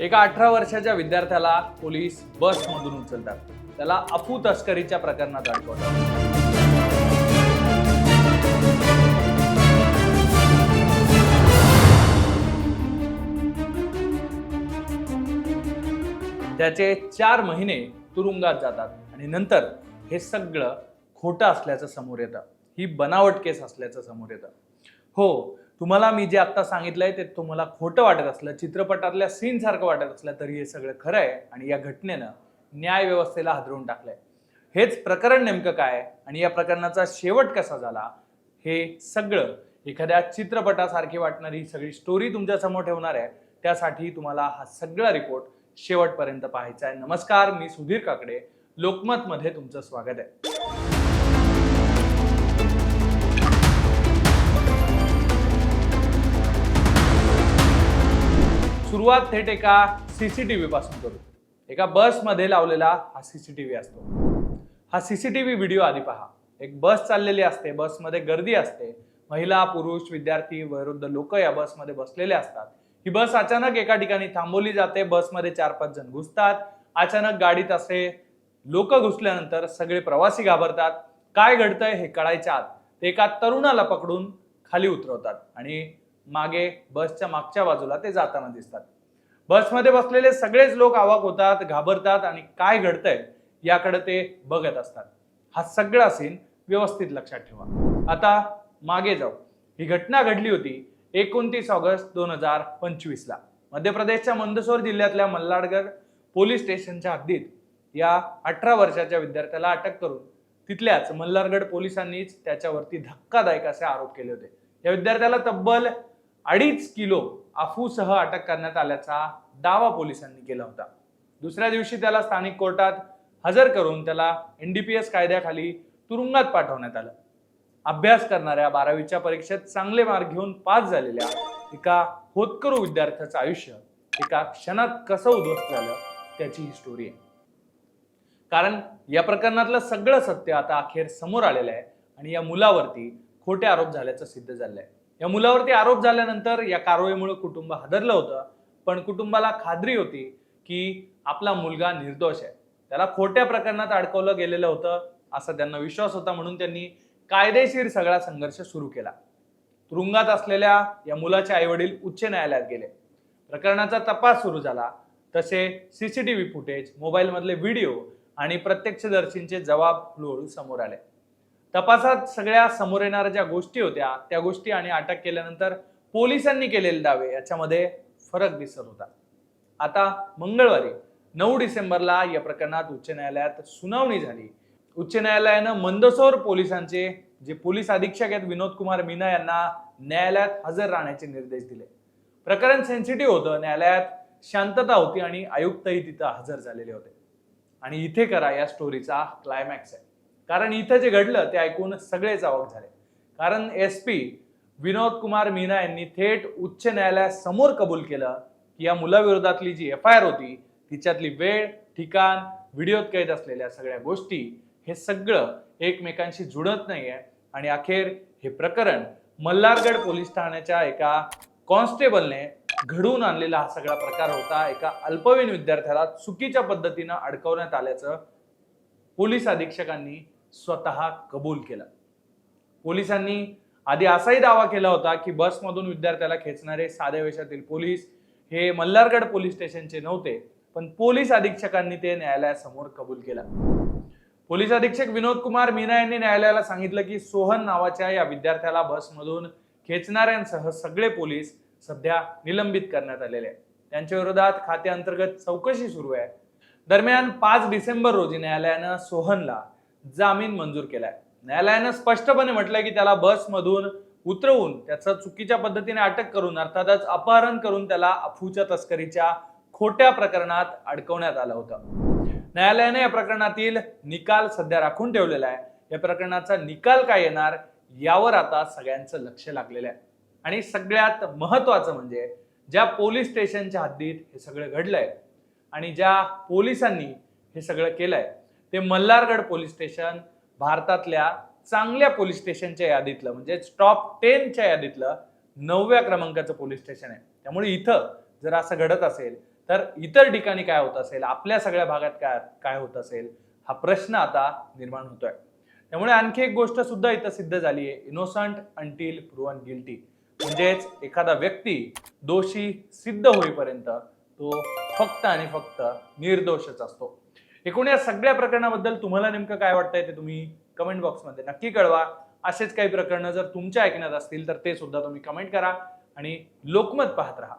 एका अठरा वर्षाच्या विद्यार्थ्याला पोलीस बसमधून उचलतात. त्याला अफू तस्करीच्या प्रकरणात अडकवतात त्याचे चार महिने तुरुंगात जातात आणि नंतर हे सगळं खोटं असल्याचं समोर येतं. ही बनावट केस असल्याचं समोर येतं. हो तुम्हाला मी जे आता सांगितलंय ते तुम्हाला खोटं वाटत असलं चित्रपटातल्या सीन सारखं वाटत असलं तरी हे सगळं खरं आहे आणि या घटनेनं न्याय व्यवस्थेला टाकलं टाकलंय. हेच प्रकरण नेमकं काय आणि या प्रकरणाचा शेवट कसा झाला हे सगळं एखाद्या चित्रपटासारखी वाटणारी ही सगळी स्टोरी तुमच्यासमोर ठेवणार आहे. त्यासाठी तुम्हाला हा सगळा रिपोर्ट शेवटपर्यंत पाहायचा आहे. नमस्कार मी सुधीर काकडे. लोकमतमध्ये तुमचं स्वागत आहे. सुरुवात थेट एका सीसीटीव्ही पासून करू. एका बसमध्ये लावलेला हा सीसीटीव्ही असतो. हा सीसीटीव्ही व्हिडिओ आधी पहा. एक बस चाललेली असते बसमध्ये गर्दी असते. महिला पुरुष विद्यार्थी वयोवृद्ध लोक या बसमध्ये बसलेले असतात. ही बस अचानक एका ठिकाणी थांबवली जाते बसमध्ये चार पाच जण घुसतात. अचानक गाडीत असे लोक घुसल्यानंतर सगळे प्रवासी घाबरतात. काय घडतंय हे कळायच्या आत ते एका तरुणाला पकडून खाली उतरवतात आणि मागे बसच्या मागच्या बाजूला ते जाताना दिसतात. बसमध्ये बसलेले सगळेच लोक आवाक होतात घाबरतात आणि काय घडतंय याकडे ते बघत असतात. हा सगळा सीन व्यवस्थित लक्षात ठेवा. आता मागे जाऊ. ही घटना घडली होती एकोणतीस ऑगस्ट दोन हजार पंचवीसला. मध्य प्रदेशच्या मंदसौर जिल्ह्यातल्या मल्हारगड पोलीस स्टेशनच्या हद्दीत या अठरा वर्षाच्या विद्यार्थ्याला अटक करून तिथल्याच मल्हारगड पोलिसांनीच त्याच्यावरती धक्कादायक असे आरोप केले होते. या विद्यार्थ्याला तब्बल अडीच किलो अफूसह अटक करण्यात आल्याचा दावा पोलिसांनी केला होता. दुसऱ्या दिवशी त्याला स्थानिक कोर्टात हजर करून त्याला एनडीपीएस कायद्याखाली तुरुंगात पाठवण्यात आलं. अभ्यास करणाऱ्या बारावीच्या परीक्षेत चांगले मार्क घेऊन पास झालेल्या एका होतकरू विद्यार्थ्याचं आयुष्य एका क्षणात कसं उद्ध्वस्त झालं त्याची ही स्टोरी आहे. कारण या प्रकरणातलं सगळं सत्य आता अखेर समोर आलेलं आहे आणि या मुलावरती खोटे आरोप झाल्याचं सिद्ध झालंय. या मुलावरती आरोप झाल्यानंतर या कारवाईमुळे कुटुंब हादरलं होतं. पण कुटुंबाला खात्री होती की आपला मुलगा निर्दोष आहे. त्याला खोट्या प्रकरणात अडकवलं गेलेलं होतं असा त्यांना विश्वास होता म्हणून त्यांनी कायदेशीर सगळा संघर्ष सुरू केला. तुरुंगात असलेल्या या मुलाचे आईवडील उच्च न्यायालयात गेले. प्रकरणाचा तपास सुरू झाला. तसे सीसीटीव्ही फुटेज मोबाईल मधले व्हिडिओ आणि प्रत्यक्षदर्शींचे जबाब हळूहळू समोर आले. तपासात सगळ्या समोर येणाऱ्या ज्या गोष्टी होत्या त्या गोष्टी आणि अटक केल्यानंतर पोलिसांनी केलेले दावे याच्यामध्ये फरक दिसत होता. आता मंगळवारी नऊ डिसेंबरला या प्रकरणात उच्च न्यायालयात सुनावणी झाली. उच्च न्यायालयानं मंदसौर पोलिसांचे जे पोलीस अधीक्षक आहेत विनोद कुमार मीना यांना न्यायालयात हजर राहण्याचे निर्देश दिले. प्रकरण सेन्सिटिव्ह होतं न्यायालयात शांतता होती आणि आयुक्तही तिथं हजर झालेले होते. आणि इथे करा या स्टोरीचा क्लायमॅक्स आहे. कारण इथं जे घडलं ते ऐकून सगळेच आवक झाले. कारण एस पी विनोद कुमार मीना यांनी थेट उच्च न्यायालयासमोर कबूल केलं की या मुलाविरोधातली जी एफ आय आर होती तिच्यातली वेळ ठिकाण व्हिडिओत कैद असलेल्या सगळ्या गोष्टी हे सगळं एकमेकांशी जुळत नाहीये. आणि अखेर हे प्रकरण मल्हारगड पोलीस ठाण्याच्या एका कॉन्स्टेबलने घडवून आणलेला हा सगळा प्रकार होता. एका अल्पवयीन विद्यार्थ्याला चुकीच्या पद्धतीनं अडकवण्यात आल्याचं पोलीस अधीक्षकांनी स्वतः कबूल केला. पोलिसांनी आधी असाही दावा केला होता की बसमधून विद्यार्थ्याला खेचणारे साध्या वेशातील पोलीस हे मल्हारगड पोलीस स्टेशनचे नव्हते पण पोलीस अधीक्षकांनी ते न्यायालयासमोर कबूल केला. पोलीस अधीक्षक विनोद कुमार मीना यांनी न्यायालयाला सांगितलं की सोहन नावाच्या या विद्यार्थ्याला बसमधून खेचणाऱ्यांसह सगळे पोलीस सध्या निलंबित करण्यात आलेले आहेत. त्यांच्या विरोधात खात्याअंतर्गत चौकशी सुरू आहे. दरम्यान पाच डिसेंबर रोजी न्यायालयानं सोहनला जामीन मंजूर केलाय. न्यायालयानं स्पष्टपणे म्हटलंय की त्याला बसमधून उतरवून त्याचं चुकीच्या पद्धतीने अटक करून अर्थातच अपहरण करून त्याला अफूच्या तस्करीच्या खोट्या प्रकरणात अडकवण्यात आलं होतं. न्यायालयाने या प्रकरणातील निकाल सध्या राखून ठेवलेला आहे. या प्रकरणाचा निकाल काय येणार यावर आता सगळ्यांचं लक्ष लागलेलं आहे. आणि सगळ्यात महत्वाचं म्हणजे ज्या पोलीस स्टेशनच्या हद्दीत हे सगळं घडलंय आणि ज्या पोलिसांनी हे सगळं केलंय ते मल्हारगड पोलीस स्टेशन भारतातल्या चांगल्या पोलीस स्टेशनच्या यादीतलं म्हणजे टॉप टेनच्या यादीतलं नवव्या क्रमांकाचं पोलीस स्टेशन आहे. त्यामुळे इथं जर असं घडत असेल तर इतर ठिकाणी काय होत असेल आपल्या सगळ्या भागात काय काय होत असेल हा प्रश्न आता निर्माण होतोय. त्यामुळे आणखी एक गोष्ट सुद्धा इथं सिद्ध झाली आहे. इनोसंट अंटील प्रुवन गिल्टी म्हणजेच एखादा व्यक्ती दोषी सिद्ध होईपर्यंत तो फक्त आणि फक्त निर्दोषच असतो. एकूण या सगळ्या प्रकरणाबद्दल तुम्हाला नेमकं काय वाटतंय ते तुम्ही कमेंट बॉक्समध्ये नक्की कळवा. असेच काही प्रकरणं जर तुमच्या ऐकण्यात असतील तर ते सुद्धा तुम्ही कमेंट करा आणि लोकमत पाहत राहा.